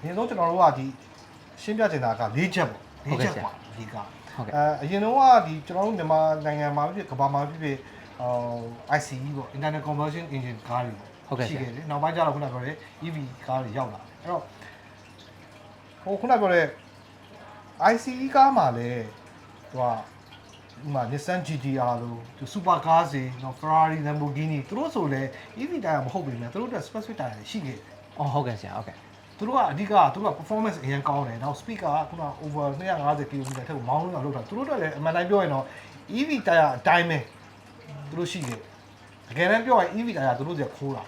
အရင်ဆုံးကျွန်တော်တို့ကဒီရှင်းပြချင်တာက၄ချက်ပေါ့၄ချက်ပေါ့ဒီကဟုတ်ကဲ့အဲအရင်တော့ကဒီကျွန်တော်တို့မြန်မာနိုင်ငံမှာဖြစ်ကမ္ဘာမှာဖြစ်ဖြစ်ဟို ICE ပေါ့ Internet Conversion Engine ကားတွေပေါ့ဟုတ်ကဲ့ရှိခဲ့တယ်နောက်ပိုင်းကျတော့ခုနကပြောတဲ့ EV ကားတွေရောက်လာတယ်အဲ့တော့ဟိုခုနကပြောတဲ့ ICE ကားမှာလည်းဟိုကဒီမှာ Nissan GT-R လို့သူ super car တွေနော် Ferrari Lamborghini သူတို့ဆိုလည်း EV တိုင်မဟုတ်ပေမဲ့သူတို့အတွက် specific တိုင်တွေရှိခဲ့တယ်အော်ဟုတ်ကဲ့ဆရာဟုတ်ကဲ့ သူတို့ကအဓိကသူတို့က performance အရင်ကောင်းတယ်နောက် speaker ကခုန over 250 km ထက်ကိုမောင်းလို့အောင်လုပ်တာသူတို့တော့လည်းအမှန်တိုင်းပြောရင်တော့ EV တိုင်အတိုင်းပဲသူတို့ရှိတယ်တကယ်တမ်းပြောရင် EV တိုင်ကသူတို့ကခိုးတာ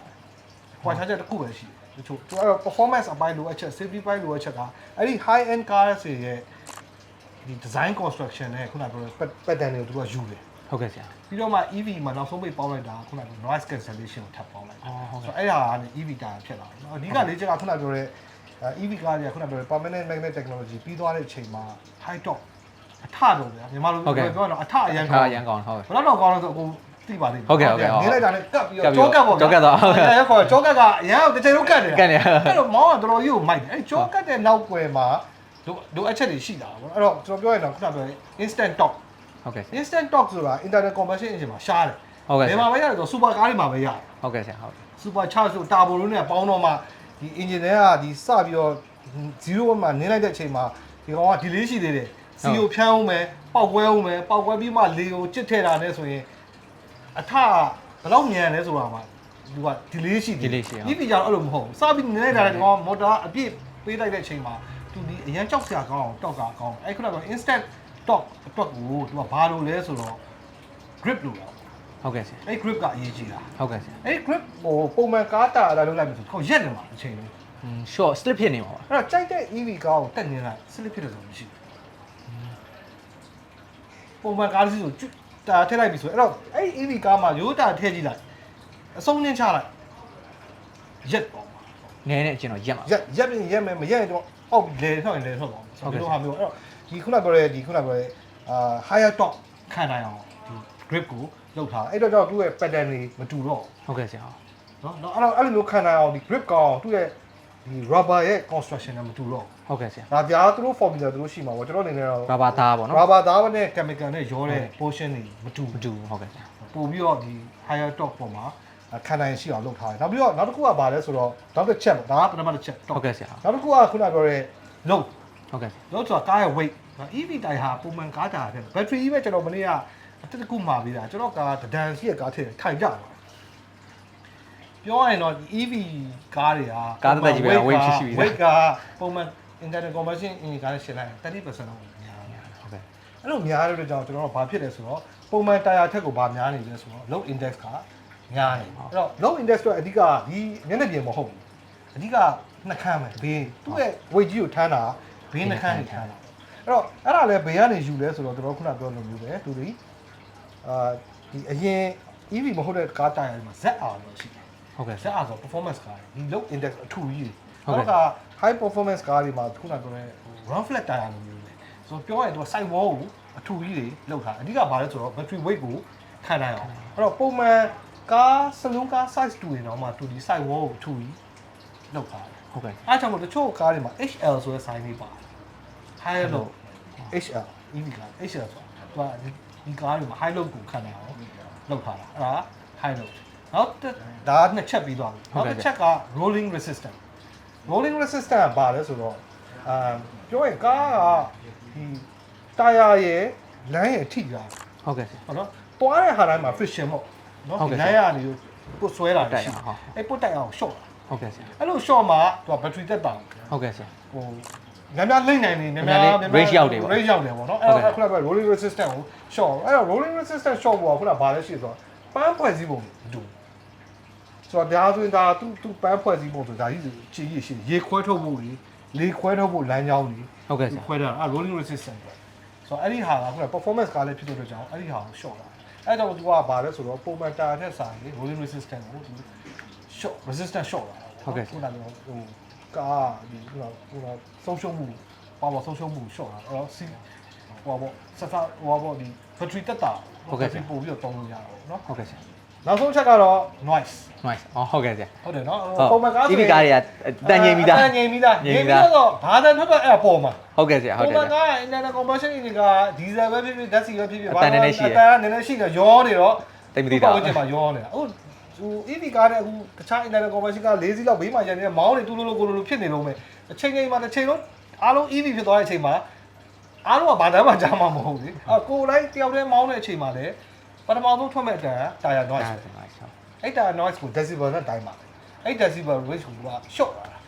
ဟိုချာချက်တစ်ခုပဲရှိတယ်တချို့သူကတော့ performance အပိုင်းလိုအပ်ချက် safety ပိုင်းလိုအပ်ချက်ကအဲ့ဒီ high end cars တွေရဲ့ဒီ design construction နဲ့ခုနပြောတဲ့ pattern တွေကိုသူတို့ကယူတယ် ဟုတ်ကဲ့ဆရာ ပြီးတော့မှ EV မှာနောက်ဆုံးပိတ်ပေါင်းလိုက်တာကခုနက noise cancellation ကိုထပ်ပေါင်းလိုက်တာအော်ဟုတ်ကဲ့ ဆိုတော့အဲ့ဒါကနေ EV တာဖြစ်လာတယ်နော်အဓိကလေးချက်ကခုနပြောတဲ့အဲ EV ကားတွေကခုနပြောတဲ့ permanent magnet technology ပြီးသွားတဲ့အချိန်မှာ high top အထတော့ဗျာမြန်မာလိုဟုတ်ကဲ့ ပြောရင်တော့အထအရန်ခါကောင်း ရန်ကောင်းဟုတ်ကဲ့ဘယ်တော့တော့ကောင်းလဲဆိုအခုသိပါလိမ့်မယ်ဟုတ်ကဲ့ဟုတ်ကဲ့နင်းလိုက်တာနဲ့ကပ်ပြီးကပ်တော့ပြီးကြောကပ်ပေါ့ကြောကပ်တော့ဟုတ်ကဲ့အဲ့ခေါ်ကြောကပ်ကအရန်တစ်ချိန်လုံးကပ်နေတာကတ်နေအဲ့တော့မောင်းကတော်တော်ကြီးကိုမိုက်တယ်အဲ့ကြောကပ်တဲ့နောက်ွယ်မှာတို့တို့အချက်တွေရှိတာပေါ့အဲ့တော့ကျွန်တော်ပြောရင်တော့ခုနပြောရင် instant talk ဟုတ်ကဲ့ဆရာ instant talk ဆိုတာ internet conversion engine မှာရှားတယ်ဟုတ်ကဲ့ဘဆယ်ရာမှာပဲရတယ်ဆို super car တွေမှာပဲရတယ် ဟုတ်ကဲ့ဆရာဟုတ်ကဲ့ super charge ဆိုတာဘိုလုံးနဲ့ပေါင်းတော့မှဒီ engine တွေကဒီစပြီးတော့0မှာနင်းလိုက်တဲ့အချိန်မှာဒီကောင်က delay ရှိသေးတယ်စီကိုဖြန်းအောင်မယ်ပောက်ကွဲအောင်မယ်ပောက်ကွဲပြီးမှလေကိုကြစ်ထည့်တာနဲ့ဆိုရင်အထဘယ်တော့မြန်လဲဆိုတာမှာသူက delay ရှိသေး delay ရှိအောင် ဒီပီကြတော့အဲ့လိုမဟုတ်ဘူးစပြီးနင်းလိုက်တာလည်းဒီကောင်မော်တာအပြည့်ပေးလိုက်တဲ့အချိန်မှာသူဒီအရန်ကြောက်စရာကောင်းအောင်တောက်ကကောင်းအဲ့ခုနက instant talk အတွက်ကိုသူကဘာလို့လဲဆိုတော့ grip လို့လားဟုတ်ကဲ့ဆရာအဲ့ grip ကအရေးကြီးတာဟုတ်ကဲ့ဆရာအဲ့ grip ဟိုပုံမှန်ကားတာလာလုပ်လိုက်မယ်ဆိုတော့ရက်နေမှာအချိန်လေးอืม short slip ဖြစ်နေမှာပါအဲ့တော့ကြိုက်တဲ့ EV ကားကိုတက်နေလိုက် slip ဖြစ်တယ်ဆိုမရှိဘူးပုံမှန်ကားစီးဆိုကျွတ်တာထည့်လိုက်ပြီဆိုရင်အဲ့တော့အဲ့ EV ကားမှာရိုးတာထည့်ကြည့်လိုက်အဆုံးနှင်းချလိုက်ရက်ပေါ့နည်းနည်းအကျဉ်းတော့ရက်မှာရက်ရက်ပြင်ရက်မယ်မရက်ရင်တော့အောက်လေထွက်ရင်လေထွက်ပါဘူးဒီလိုဟာမျိုးအဲ့တော့ ဒီခုနပြောတဲ့ဒီခုနပြောတဲ့အာ higher top ခံနိုင်အောင်ဒီ grip ကိုလောက်ထားအဲ့တော့ကြောင့်သူ့ရဲ့ pattern တွေမတူတော့ဘူးဟုတ်ကဲ့ဆရာနော်နော်အဲ့တော့အဲ့လိုမျိုးခံနိုင်အောင်ဒီ grip ကောင်းအောင်သူ့ရဲ့ဒီ rubber ရဲ့ construction နဲ့မတူတော့ဟုတ်ကဲ့ဆရာဒါပြားသူတို့ formula သူတို့ရှိမှာပေါ့ကျွန်တော်အနေနဲ့တော့ဘာဘာသားပေါ့နော် rubber သားနဲ့ chemical နဲ့ရောတဲ့ portion တွေမတူမတူဘူးဟုတ်ကဲ့ဆရာပို့ပြီးတော့ဒီ higher top ပေါ်မှာခံနိုင်ရှိအောင်လုပ်ထားတယ်နောက်ပြီးတော့နောက်တစ်ခုကဘာလဲဆိုတော့နောက်တစ်ချက်ပေါ့ဒါကပထမတစ်ချက် top ဟုတ်ကဲ့ဆရာနောက်တစ်ခုကခုနပြောတဲ့ load ဟုတ်ကဲ့ဆရာ load ဆိုတာကားရဲ့ weight EV တိုင်ဟာပုံမှန်ကားတာတဲ့ battery ကြီးပဲကျွန်တော်မနေ့ကအတက်တစ်ခုမှာပြီးတာကျွန်တော်ကားဒန်ရှိရဲ့ကားထည့်ထိုင်ကြတယ်ပြောရရင်တော့ EV ကားတွေကကားတစ်သက်ကြီးပဲ weight ရှိရှိပြီ weight ကပုံမှန် internal combustion engine ကားနဲ့ရှင်းလိုက်ရင်30%လောက်များတယ်ဟုတ်ကဲ့အဲ့လိုများတဲ့အတွက်ကြောင့်ကျွန်တော်တို့ဘာဖြစ်လဲဆိုတော့ပုံမှန်တာယာထက်ကိုဘာများနေလဲဆိုတော့ low index ကများနေအဲ့တော့ low index တော့အဓိကဒီမျက်နှာပြင်မဟုတ်ဘူးအဓိကနှာခမ်းမယ်ဘေးသူ့ရဲ့ weight ကြီးကိုထမ်းတာ ဘေးနှာခမ်းနေထမ်းတာအဲ့တော့အဲ့ဒါလည်းဘေးကနေယူလဲဆိုတော့ကျွန်တော်ခုနပြောလိုမျိုးပဲသူဒီအာဒီအရင် EV မဟုတ်တဲ့ကားတာယာတွေမှာ ZR လို့ရှိတယ်ဟုတ်ကဲ့ဆဇရာက်အားဆို performance ကားတွေဒီ low index အထူကြီးဟုတ်တွေကဲ့နောက်က high performance ကားတွေမှာခုနပြောတဲ့ run flat tire လိုမျိုးလေဆိုတော့ပြောရင်သူက side wall ကိုအထူကြီးတွေလောက်ထားအဓိကဘာလဲဆိုတော့ battery weight ကိုခံနိုင်အောင်အဲ့တော့ပုံမှန်ကားစလုံးကား size တူရင်တော့မှသူဒီ side wall ကိုအထူကြီးလောက်ထားတယ် ဟုတ်ကဲ့အားကြောင့်မို့တချို့ကားတွေမှာ HL ဆိုတဲ့ size လေးပါတယ် higher low HL EV ကား HL ဆိုတာသူကဒီကားတွေမှာ high load ကိုခံနိုင်အောင်လောက်ထားတာအဲ့ဒါ high load နောက်တစ်ဒါကနှစ်ချက်ပြီးသွားပြီနောက်တစ်ချက်က rolling resistance rolling resistance ကဘာလဲဆိုတော့အာပြောရင်ကားကဒီတာယာရဲ့လမ်းရဲ့အထိကဟုတ်ကဲ့ဆရာဟုတ်နော်တွားတဲ့ဟာတိုင်းမှာ friction ပေါ့နော်ဟုတ်ကဲ့လမ်းရနေကိုပုတ်ဆွဲတာတိုက်ရှိအောင်ဟုတ်အဲ့ပုတ်တိုက်အောင် short ဟုတ်ကဲ့ဆရာအဲ့လို short မှာသူက battery တက်တာဟုတ်ကဲ့ဆရာ ဟိုများများလိမ့်နိုင်နေများများများများ range ရောက်တယ်ပေါ့ range ရောက်တယ်ပေါ့နော်အဲ့တော့ခုနက rolling resistance ကို short အဲ့တော့ rolling resistance short ဘောကခုနကဘာလဲရှိဆိုတော့ပန်းဖွဲ့စည်းပုံမတူဆိုတော့ဒါဆိုရင်ဒါသူသူပန်းဖွဲ့စည်းပုံဆိုဒါကြီးချီကြီးရှိတယ်ရေခွဲထုတ်ဖို့လေလေခွဲထုတ်ဖို့လမ်းကြောင်းကြီးဟုတ်ကဲ့ဆရာခွဲတာအဲ့ rolling resistance ပေါ့ဆိုတော့အဲ့ဒီဟာကခုန performance ကားလည်းဖြစ်တဲ့အတွက်ကြောင့်အဲ့ဒီဟာကို short လာအဲ့တော့သူကဘာလဲဆိုတော့ပုံမှန်တာထက်စာရင် rolling resistance ကိုသူ short resistance short လာတာပေါ့ဟုတ်ကဲ့ ခုနကဟိုကားဒီခုနခုနဆုံးရှုံးမှုပါပါဆုံးရှုံးမှု short လာအဲ့တော့စီဟိုပေါ့ဆက်ဆက်ဟိုပေါ့ဒီ battery တက်တာဟုတ်ကဲ့ battery ပို့ပြီးတော့တောင်းလို့ရတာပေါ့နော်ဟုတ်ကဲ့ဆရာဟနောက်ဆုံးချက်ကတော့ noise nice အော်ဟုတ်ကဲ့ဆရာဟုတ်တယ်နော်ဟုတ်ပုံမှန်ကားဆိုဒီကားတွေကတန်ငိမ့်ပြီးသား တန်ငိမ့်ပြီးသားငြိမ်ပြီးသား တော့ဘာသာထွက်တော့အဲ့အပေါ်မှာ ဟုတ်ကဲ့ဆရာဟုတ်ပုံတယ်မှန်ဆရာကား internal combustion engine ကဒီဇယ်ပဲဖြစ်ဖြစ်ဓာတ်ဆီပဲဖြစ်ဖြစ်အတန်နည်းနည်းရှိတယ်အတန်နည်းနည်းရှိတယ်ရောနေတော့တိတ်မသိတာဝန်းကျင်မှာရောနေတာအခု ဟို EV ကားတဲ့အခုတခြား internal combustion က၄စီးလောက်ဘေးမှာရနေတဲ့မောင်းတွေတူလိုလိုကိုလိုလိုဖြစ်နေလို့မယ်အချိန်ချိန်မှာတစ်ချိန်လုံးအားလုံး EV ဖြစ်သွားတဲ့အချိန်မှာအားလုံးကဘာတမ်းမှကြားမှာမဟုတ်ဘူးလေအကိုလိုက်တယောက်တည်းမောင်းတဲ့အချိန်မှာလည်းပထမဆုံးထွက်မဲ့အတန်က tire noise ပဲ nice ဟုတ်အဲ့ဒါ noise ကို decibel နဲ့တိုင်းပါအဲ့ decibel range ကိုက short လာတာ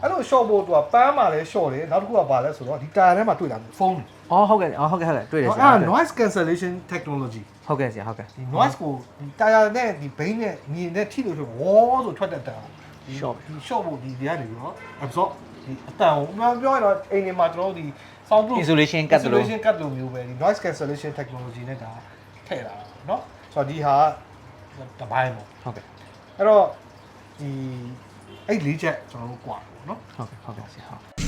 အဲ့လို short ဖို့သူကပန်းမှာလည်း short တယ်နောက်တစ်ခုကဘာလဲဆိုတော့ဒီ tire ထဲမှာတွေ့လာတယ်ဖုန်း အော်ဟုတ်ကဲ့အော်ဟုတ်ကဲ့ဟုတ်ကဲ့တွေ့တယ်ဆ အဲ့ ရာ ဒါ noise cancellation technology ဟုတ်ကဲ့ဆရာဟုတ်ကဲ့ ဒီ noise ကိုဒီ tire နဲ့ဒီ bane နဲ့ညီနဲ့ထိလို့ဆိုဝေါဆိုထွက်တဲ့တန်ဒီ Short ဒီ short ဖို့ဒီဒီကနေပြီးတော့ absorb ဒီအတန်ကိုပြောပြောရတော့အိမ်တွေမှာကျွန်တော်တို့ဒီ sound proof Insulation ကတ်တယ်လို့ insulation ကတ်လို့မျိုးပဲဒီ noise cancellation technology နဲ့ဒါထည့်လာတာเนาะဆိုတော့ဒီဟာတပိုင်းပေါ့ ဟုတ်ကဲ့ အဲ့တော့ဒီအဲ့လေးချက်ကျွန်တော်တို့ကြွားတယ်ပေါ့နော် ဟုတ်ကဲ့ဟုတ်ကဲ့ဆရာဟုတ်